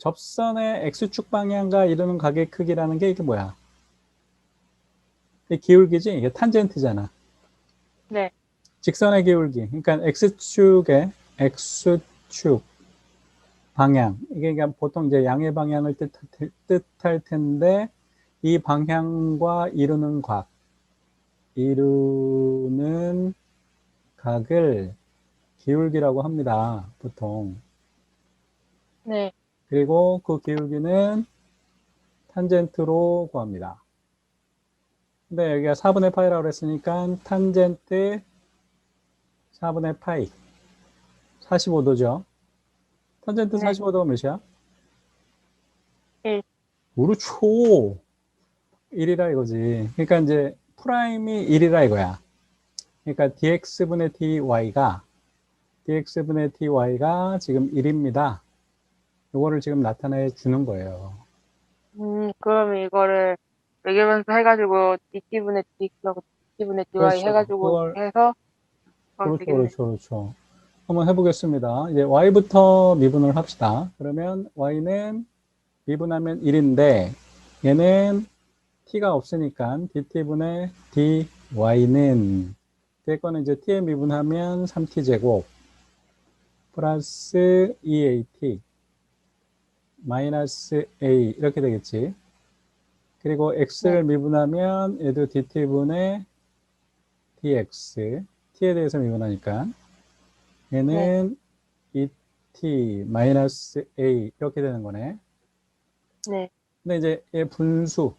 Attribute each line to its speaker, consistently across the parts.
Speaker 1: 접선의 x축 방향과 이루는 각의 크기라는 게 이게 뭐야? 이 기울기지? 이게 탄젠트잖아.
Speaker 2: 네.
Speaker 1: 직선의 기울기. 그러니까 x축의 x축 방향. 이게 그러니까 보통 이제 양의 방향을 뜻, 뜻할 텐데 이 방향과 이루는 각, 이루는 각을 기울기라고 합니다. 보통.
Speaker 2: 네.
Speaker 1: 그리고 그 기울기는 탄젠트로 구합니다. 근데 여기가 4분의 파이라고 했으니까 탄젠트 4분의 파이 45도죠. 탄젠트
Speaker 2: 네.
Speaker 1: 45도가 몇이야?
Speaker 2: 일.
Speaker 1: 그렇죠. 1이라 이거지. 그러니까 이제 프라임이 1이라 이거야. 그러니까 dx분의 dy가 dx분의 dy가 지금 1입니다. 요거를 지금 나타내 주는 거예요.
Speaker 2: 음, 그럼 이거를 외계변수 해가지고 dt분의 dx하고 dt분의 dy
Speaker 1: 그렇죠.
Speaker 2: 해가지고
Speaker 1: 그걸-
Speaker 2: 해서
Speaker 1: 그렇죠. 그렇죠, 그렇죠. 한번 해보겠습니다. 이제 y부터 미분을 합시다. 그러면 y는 미분하면 1인데 얘는 t가 없으니까 dt분의 dy는 뒤에 거는 이제 t에 미분하면 3t 제곱 플러스 2at 마이너스 a 이렇게 되겠지. 그리고 x를 미분하면 얘도 dt분의 dx t에 대해서 미분하니까 얘는 2t 마이너스 a 이렇게 되는 거네.
Speaker 2: 네.
Speaker 1: 근데 이제 얘 분수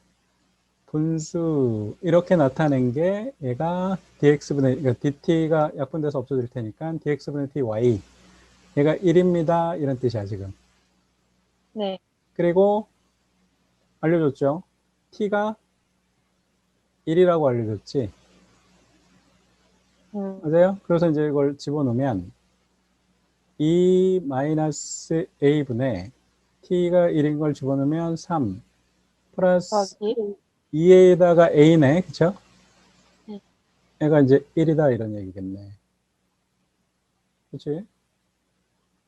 Speaker 1: 분수 이렇게 나타낸 게 얘가 dx분의 그러니까 dt가 약분돼서 없어질 테니까 dx분의 dy 얘가 1입니다 이런 뜻이야 지금.
Speaker 2: 네.
Speaker 1: 그리고 알려줬죠. t가 1이라고 알려줬지.
Speaker 2: 음,
Speaker 1: 맞아요? 그래서 이제 이걸 집어넣으면 2 마이너스 a분의 t가 1인 걸 집어넣으면 3 플러스
Speaker 2: 더하기
Speaker 1: 2에다가 a네, 그쵸?
Speaker 2: 네.
Speaker 1: 얘가 이제 1이다 이런 얘기겠네. 그치?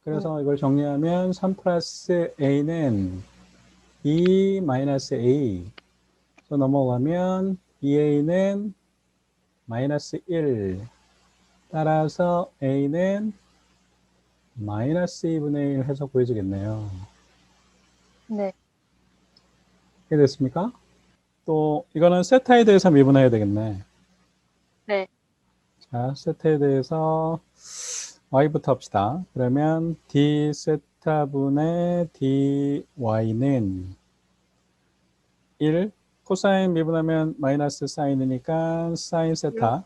Speaker 1: 그래서 이걸 정리하면 3 플러스 a는 2 마이너스 a. 또 넘어가면 2a는 마이너스 1. 따라서 a는 마이너스 2분의 1 해서 구해지겠네요.
Speaker 2: 네.
Speaker 1: 이해됐습니까? 또 이거는 세타에 대해서 미분해야 되겠네.
Speaker 2: 네.
Speaker 1: 자, 세타에 대해서 y부터 합시다. 그러면 d 세타분의 dy는 1 코사인 미분하면 마이너스 사인이니까 사인 세타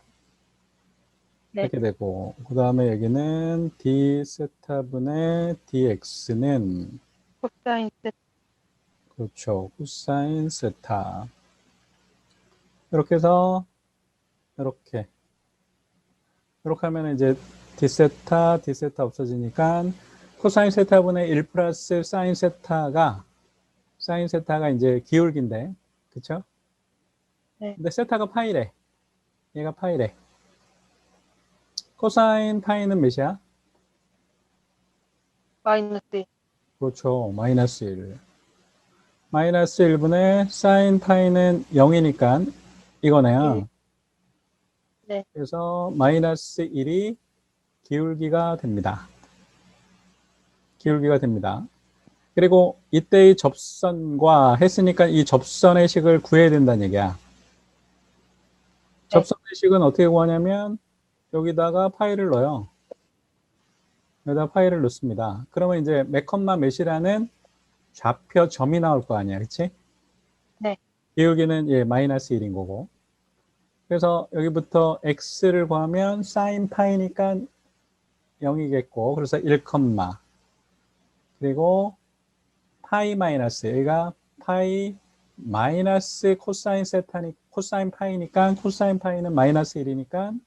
Speaker 2: 네.
Speaker 1: 이렇게 되고 그 다음에 여기는 d 세타분의 dx는
Speaker 2: 코사인 세타
Speaker 1: 그렇죠. 코사인 세타. 이렇게 해서 이렇게 이렇게 하면 이제 디세타 디세타 없어지니까 코사인 세타분의 1 플러스 사인 세타가 사인 세타가 이제 기울기인데 그쵸?
Speaker 2: 네.
Speaker 1: 근데 세타가 파이래. 얘가 파이래. 코사인 파이는 몇이야?
Speaker 2: 마이너스
Speaker 1: 그렇죠. 마이너스 1. 마이너스 1분의 사인 파이는 0이니까 이거네요.
Speaker 2: 일. 네.
Speaker 1: 그래서 마이너스 1이 기울기가 됩니다. 기울기가 됩니다. 그리고 이때의 접선과 했으니까 이 접선의 식을 구해야 된다는 얘기야. 접선의 식은 어떻게 구하냐면 여기다가 파이를 넣어요. 여기다 파이를 넣습니다. 그러면 이제 몇컴마 몇이라는 좌표 점이 나올 거 아니야, 그렇지?
Speaker 2: 네.
Speaker 1: 기울기는 예 마이너스 1인 거고. 그래서 여기부터 x를 구하면 사인 파이니까 0이겠고, 그래서 1 컴마. 그리고 파이 마이너스 여기가 파이 마이너스 코사인 세타니 코사인 파이니까 코사인 파이는 마이너스 1이니까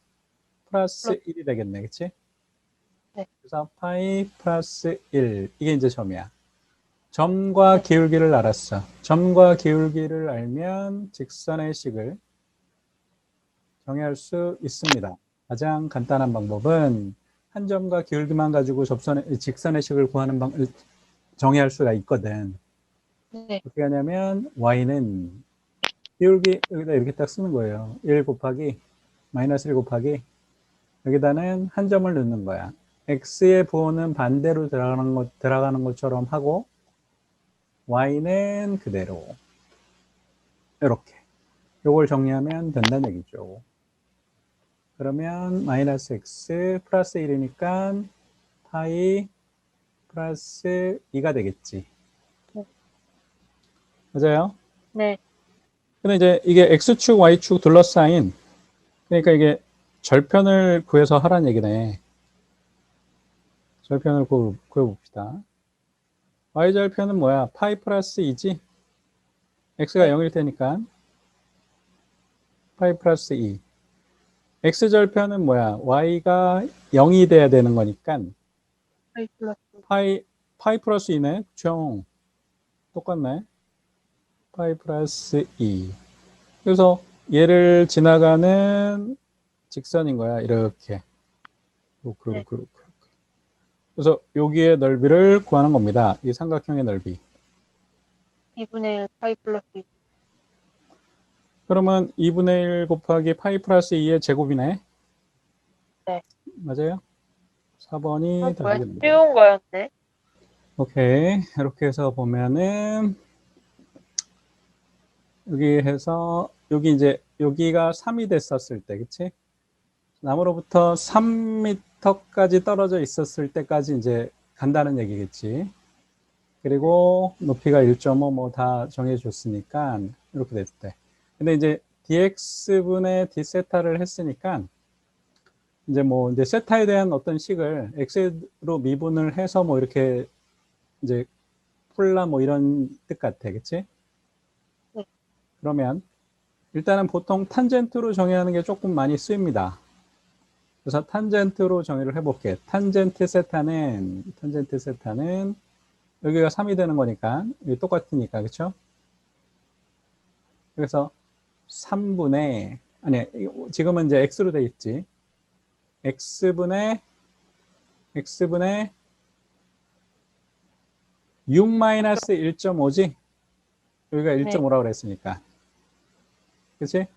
Speaker 1: 플러스 1이 되겠네, 그렇지?
Speaker 2: 네.
Speaker 1: 그래서 파이 플러스 1 이게 이제 점이야. 점과 기울기를 알았어. 점과 기울기를 알면 직선의 식을 정의할 수 있습니다. 가장 간단한 방법은 한 점과 기울기만 가지고 접선의 직선의 식을 구하는 방 정의할 수가 있거든.
Speaker 2: 네.
Speaker 1: 어떻게 하냐면 y는 비울기 여기다 이렇게 딱 쓰는 거예요. 1 곱하기 마이너스 1 곱하기 여기다는 한 점을 넣는 거야. x의 부호는 반대로 들어가는 것 들어가는 것처럼 하고 y는 그대로 이렇게 요걸 정리하면 된다는 얘기죠. 그러면 마이너스 x 플러스 1이니까 파이 플러스 2가 되겠지.
Speaker 2: 네.
Speaker 1: 맞아요?
Speaker 2: 네.
Speaker 1: 근데 이제 이게 x축, y축 둘러싸인 그러니까 이게 절편을 구해서 하라는 얘기네. 절편을 구, 구해봅시다. y절편은 뭐야? 파이 플러스 2지? x가 0일 테니까 파이 플러스 2. X절편은 뭐야? y가 0이 돼야 되는 거니까
Speaker 2: 파이 플러스
Speaker 1: 파이, 파이 플러스 2네? 그쵸? 똑같네. 파이 플러스 2. 그래서 얘를 지나가는 직선인 거야. 이렇게. 요, 그리고,
Speaker 2: 네.
Speaker 1: 그래서 여기의 넓이를 구하는 겁니다. 이 삼각형의 넓이.
Speaker 2: 2분의 1 파이 플러스 2.
Speaker 1: 그러면 2분의 1 곱하기 파이 플러스 2의 제곱이네.
Speaker 2: 네.
Speaker 1: 맞아요? 4번이
Speaker 2: 아?
Speaker 1: 답이겠네.
Speaker 2: 쉬운 거였네.
Speaker 1: 오케이. 이렇게 해서 보면은 여기 해서 여기 이제 여기가 3이 됐었을 때, 그치? 나무로부터 3m까지 떨어져 있었을 때까지 이제 간다는 얘기겠지. 그리고 높이가 1.5 뭐 다 정해줬으니까 이렇게 됐을 때. 근데 이제 dx분의 d세타를 했으니까 이제 뭐 이제 세타에 대한 어떤 식을 x로 미분을 해서 뭐 이렇게 이제 폴라 뭐 이런 뜻 같아, 그치?
Speaker 2: 네.
Speaker 1: 그러면 일단은 보통 탄젠트로 정의하는 게 조금 많이 쓰입니다. 그래서 탄젠트로 정의를 해볼게. 탄젠트 세타는 탄젠트 세타는 여기가 3이 되는 거니까 여기 똑같으니까 그렇죠? 그래서 3분의 아니 지금은 이제 x로 돼 있지. x분의 x분의 6 마이너스 1.5지? 여기가 1.5라고 그랬으니까. 그치?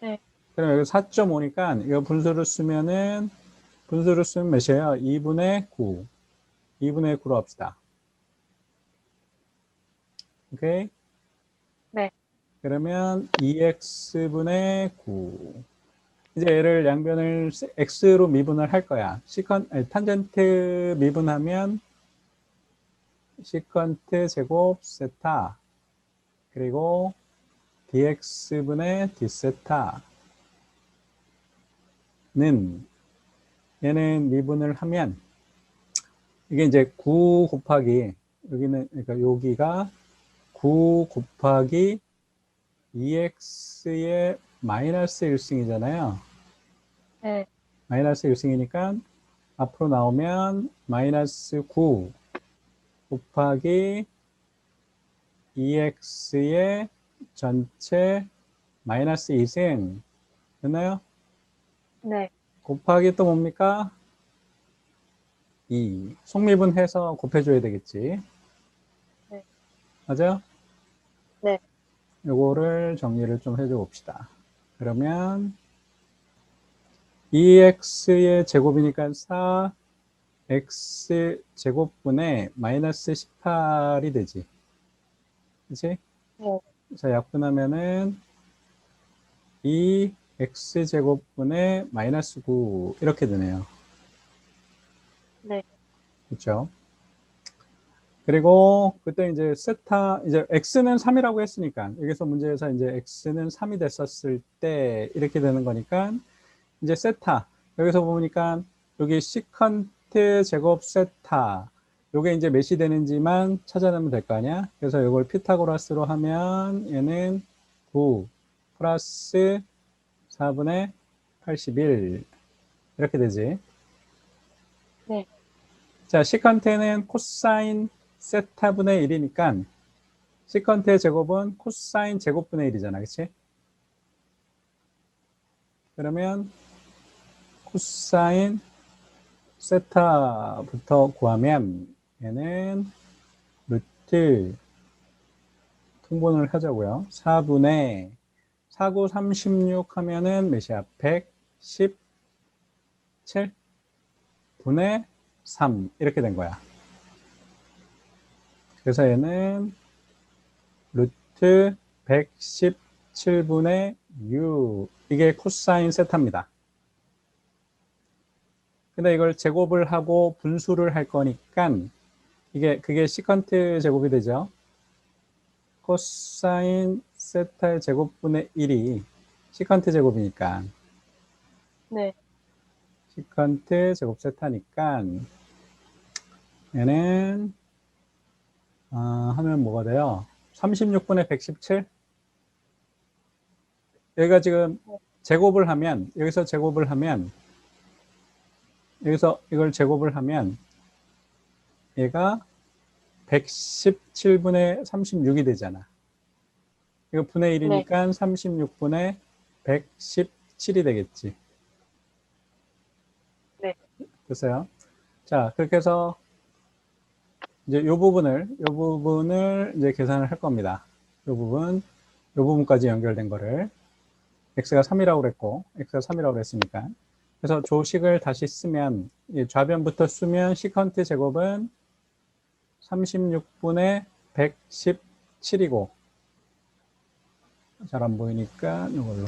Speaker 2: 네.
Speaker 1: 그럼 여기 4.5니까 이거 분수를 쓰면은 분수를 쓰면 몇이에요? 2분의 9. 2분의 9로 합시다. 오케이?
Speaker 2: 네.
Speaker 1: 그러면 2x분의 9. 이제 얘를 양변을 x로 미분을 할 거야. 시컨 아니, 탄젠트 미분하면 시컨트 제곱 세타 그리고 dx분의 d세타는 얘는 미분을 하면 이게 이제 9 곱하기 여기는 그러니까 여기가 9 곱하기 2x의 마이너스 1승이잖아요.
Speaker 2: 네.
Speaker 1: 마이너스 1승이니까 앞으로 나오면 마이너스 9 곱하기 2x의 전체 마이너스 2승 됐나요?
Speaker 2: 네.
Speaker 1: 곱하기 또 뭡니까? 2 속미분해서 곱해줘야 되겠지
Speaker 2: 네.
Speaker 1: 맞아요?
Speaker 2: 네.
Speaker 1: 요거를 정리를 좀 해줘 봅시다 그러면 2x의 제곱이니까 4 x 제곱분의 마이너스 18이 되지. 그치?
Speaker 2: 네.
Speaker 1: 자, 약분하면은 2 x 제곱분의 마이너스 9 이렇게 되네요.
Speaker 2: 네.
Speaker 1: 그렇죠? 그리고 그때 이제 세타 이제 x는 3이라고 했으니까 여기서 문제에서 이제 x는 3이 됐었을 때 이렇게 되는 거니까 이제 세타. 여기서 보니까 여기 시컨트 제곱 세타. 요게 이제 몇이 되는지만 찾아내면 될 거 아니야? 그래서 이걸 피타고라스로 하면 얘는 9 플러스 4분의 81 이렇게 되지?
Speaker 2: 네.
Speaker 1: 자 시컨트는 코사인 세타분의 1이니까 시컨트의 제곱은 코사인 제곱분의 1이잖아 그치 그러면 코사인 세타부터 구하면 얘는 루트 통분을 하자고요. 4분의 4, 9, 36 하면은 몇이야? 117 분의 3 이렇게 된 거야. 그래서 얘는 루트 117분의 6 이게 코사인 세타입니다. 근데 이걸 제곱을 하고 분수를 할 거니까 이게 그게 시컨트 제곱이 되죠. 코사인 세타의 제곱분의 1이 시컨트 제곱이니까
Speaker 2: 네.
Speaker 1: 시컨트 제곱 세타니까 얘는 아, 하면 뭐가 돼요? 36분의 117 여기가 지금 제곱을 하면 여기서 제곱을 하면 여기서 이걸 제곱을 하면 얘가 117분의 36이 되잖아. 이거 분의 1이니까 36분의 117이 되겠지.
Speaker 2: 네.
Speaker 1: 됐어요? 자, 그렇게 해서 이제 이 부분을, 이 부분을 이제 계산을 할 겁니다. 이 부분, 이 부분까지 연결된 거를 x가 3이라고 그랬고, x가 3이라고 그랬으니까. 그래서 조식을 다시 쓰면, 이 좌변부터 쓰면 시컨트 제곱은 36분의 117이고, 잘 안 보이니까 이걸로.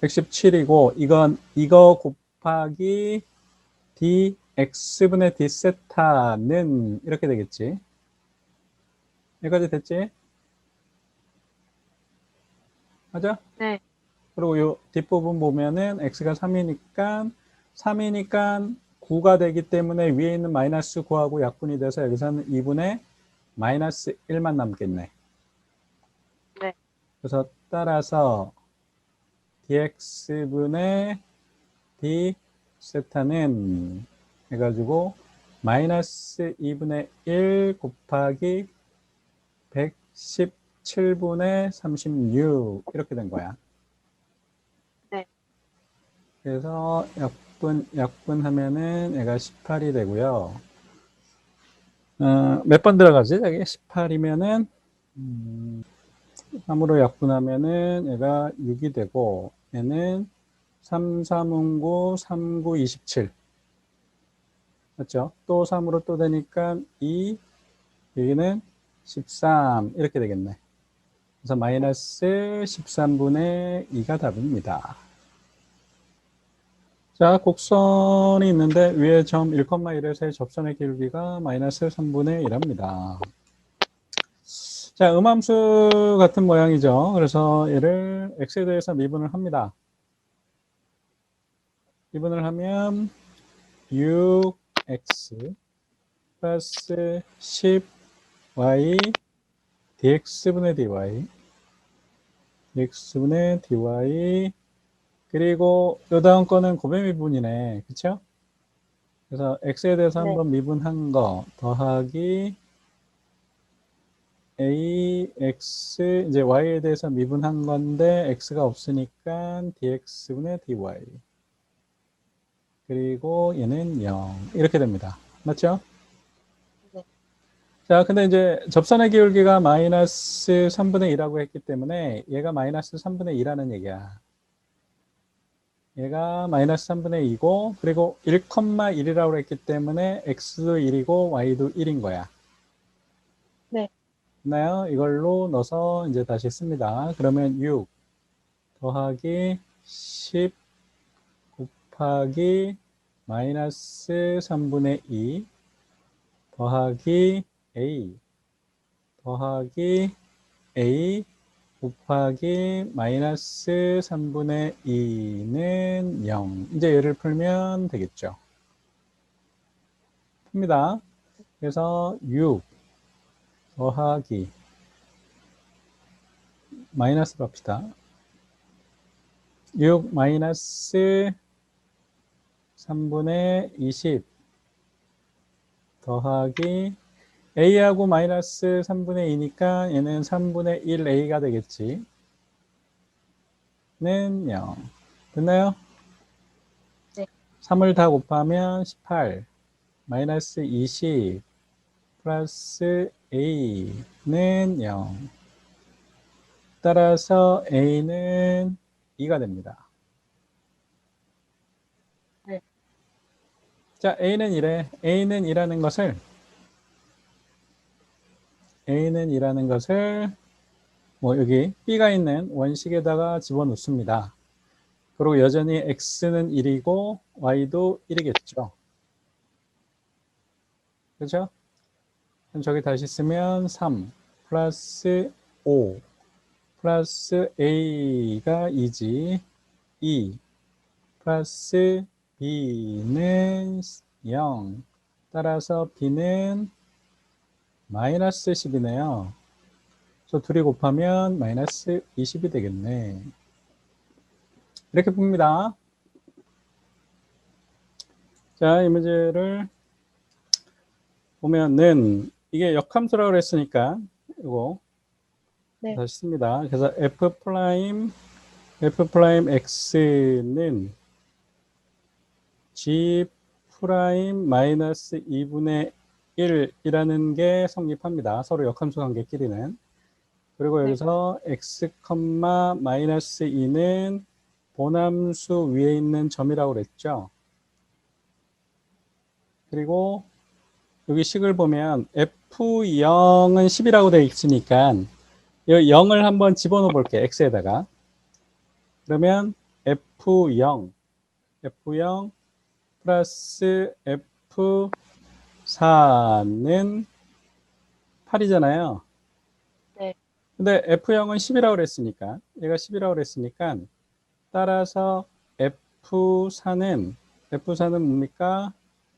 Speaker 1: 117이고, 이건, 이거 곱하기 dx분의 d 세타는 이렇게 되겠지. 여기까지 됐지? 맞아?
Speaker 2: 네.
Speaker 1: 그리고 요 뒷부분 보면은 x가 3이니까 3이니까 9가 되기 때문에 위에 있는 마이너스 9하고 약분이 돼서 여기서는 2분의 마이너스 1만 남겠네.
Speaker 2: 네.
Speaker 1: 그래서 따라서 dx분의 d 세타는 해가지고 마이너스 2분의 1 곱하기 117분의 36 이렇게 된 거야.
Speaker 2: 네.
Speaker 1: 그래서 약분 약분 하면은 얘가 18이 되고요. 어, 몇 번 들어가지? 여기 18이면은 음, 3으로 약분하면은 얘가 6이 되고 얘는 3, 3, 9, 3, 9, 27. 맞죠? 또 3으로 또 되니까 2, 여기는 13 이렇게 되겠네. 그래서 마이너스 13분의 2가 답입니다. 자, 곡선이 있는데 위에 점 1,1에서의 접선의 길이가 마이너스 3분의 1입니다. 자, 음함수 같은 모양이죠. 그래서 얘를 x에 대해서 미분을 합니다. 미분을 하면 6x 플러스 10y dx분의 dy dx분의 dy 그리고 요 다음 거는 고배 미분이네. 그쵸? 그래서 x에 대해서
Speaker 2: 네.
Speaker 1: 한번 미분한 거 더하기 ax 이제 y에 대해서 미분한 건데 x가 없으니까 dx분의 dy 그리고 얘는 0 이렇게 됩니다. 맞죠?
Speaker 2: 네.
Speaker 1: 자, 근데 이제 접선의 기울기가 마이너스 3분의 2라고 했기 때문에 얘가 마이너스 3분의 2라는 얘기야. 얘가 마이너스 3분의 2고 그리고 1,1이라고 했기 때문에 x도 1이고 y도 1인 거야.
Speaker 2: 네.
Speaker 1: 됐나요? 이걸로 넣어서 이제 다시 씁니다. 그러면 6 더하기 10 곱하기 마이너스 3분의 2 더하기 a 더하기 a 곱하기 마이너스 3분의 2는 0. 이제 얘를 풀면 되겠죠. 풉니다. 그래서 6 더하기 마이너스 합시다. 6 마이너스 3분의 20 더하기 a하고 마이너스 3분의 2니까 얘는 3분의 1a가 되겠지. 는 0. 됐나요?
Speaker 2: 네.
Speaker 1: 3을 다 곱하면 18 마이너스 20 플러스 a는 0. 따라서 a는 2가 됩니다. 자, a는 이래. a는 2라는 것을 a는 2라는 것을 뭐 여기 b가 있는 원식에다가 집어넣습니다. 그리고 여전히 x는 1이고 y도 1이겠죠. 그죠? 그럼 저기 다시 쓰면 3 플러스 5 플러스 a가 2지 2 플러스 b는 0 따라서 b는 마이너스 10이네요. 저 둘이 곱하면 마이너스 20이 되겠네. 이렇게 봅니다. 자, 이 문제를 보면은 이게 역함수라고 그랬으니까 이거
Speaker 2: 네.
Speaker 1: 다시 씁니다. 그래서 f 프라임 f 프라임 x는 g 프라임 마이너스 2분의 1이라는 게 성립합니다. 서로 역함수 관계끼리는. 그리고
Speaker 2: 네.
Speaker 1: 여기서 x, 마이너스 2는 본함수 위에 있는 점이라고 그랬죠. 그리고 여기 식을 보면 F0은 10이라고 되어 있으니까 이 0을 한번 집어넣어 볼게요. X에다가. 그러면 F0, F0 플러스 F4는 8이잖아요.
Speaker 2: 네.
Speaker 1: 근데 F0은 10이라고 그랬으니까, 얘가 10이라고 그랬으니까, 따라서 F4는, F4는 뭡니까?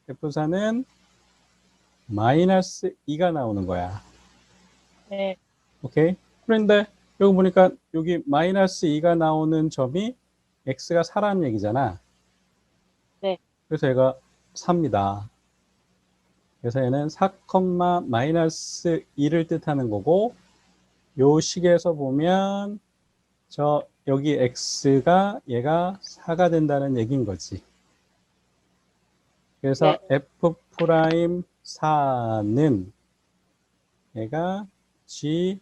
Speaker 1: F4는 마이너스 2가 나오는 거야.
Speaker 2: 네.
Speaker 1: 오케이? 그런데 여기 보니까 여기 마이너스 2가 나오는 점이 x가 4라는 얘기잖아.
Speaker 2: 네.
Speaker 1: 그래서 얘가 4입니다. 그래서 얘는 4, 마이너스 2를 뜻하는 거고 요 식에서 보면 저 여기 x가 얘가 4가 된다는 얘기인 거지. 그래서 f 프라임 4는 얘가 g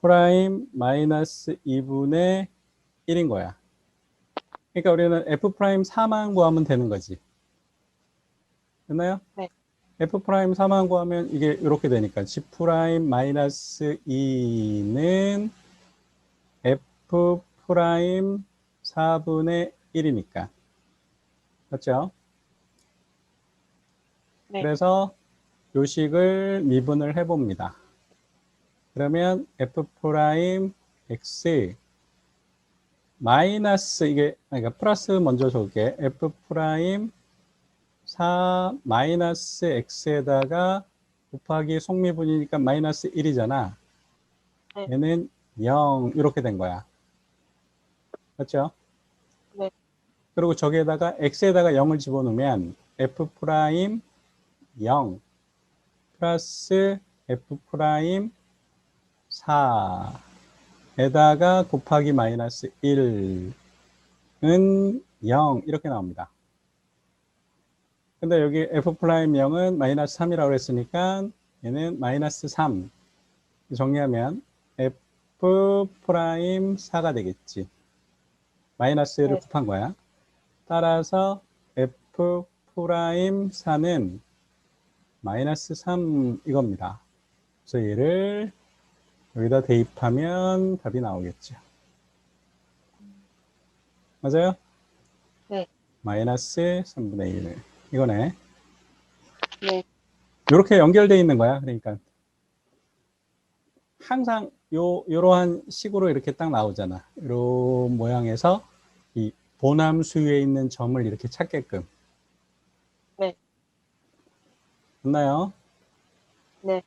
Speaker 1: 프라임 마이너스 2분의 1인 거야. 그러니까 우리는 f 프라임 4만 구하면 되는 거지. 됐나요?
Speaker 2: 네.
Speaker 1: f 프라임 4만 구하면 이게 이렇게 되니까 g 프라임 마이너스 2는 f 프라임 4분의 1이니까. 맞죠?
Speaker 2: 네.
Speaker 1: 그래서 요식을 미분을 해봅니다. 그러면 f 프라임 x 마이너스 이게 그러니까 플러스 먼저 적게 f 프라임 4 마이너스 x에다가 곱하기 속미분이니까 마이너스 1이잖아.
Speaker 2: 네.
Speaker 1: 얘는 0 이렇게 된 거야. 맞죠?
Speaker 2: 네.
Speaker 1: 그리고 저기에다가 x에다가 0을 집어넣으면 f 프라임 0 플러스 f 프라임 4 에다가 곱하기 마이너스 1은 0 이렇게 나옵니다. 근데 여기 f 프라임 0은 마이너스 3이라고 했으니까 얘는 마이너스 3 정리하면 f 프라임 4가 되겠지. 마이너스를
Speaker 2: 네.
Speaker 1: 곱한 거야. 따라서 f 프라임 4는 마이너스 3 이겁니다. 그래서 얘를 여기다 대입하면 답이 나오겠죠. 맞아요?
Speaker 2: 네.
Speaker 1: 마이너스 3분의 1. 이거네.
Speaker 2: 네.
Speaker 1: 이렇게 연결되어 있는 거야. 그러니까 항상 요 요러한 식으로 이렇게 딱 나오잖아. 이런 모양에서 이 보남수 위에 있는 점을 이렇게 찾게끔.
Speaker 2: 네.
Speaker 1: 맞나요?
Speaker 2: 네.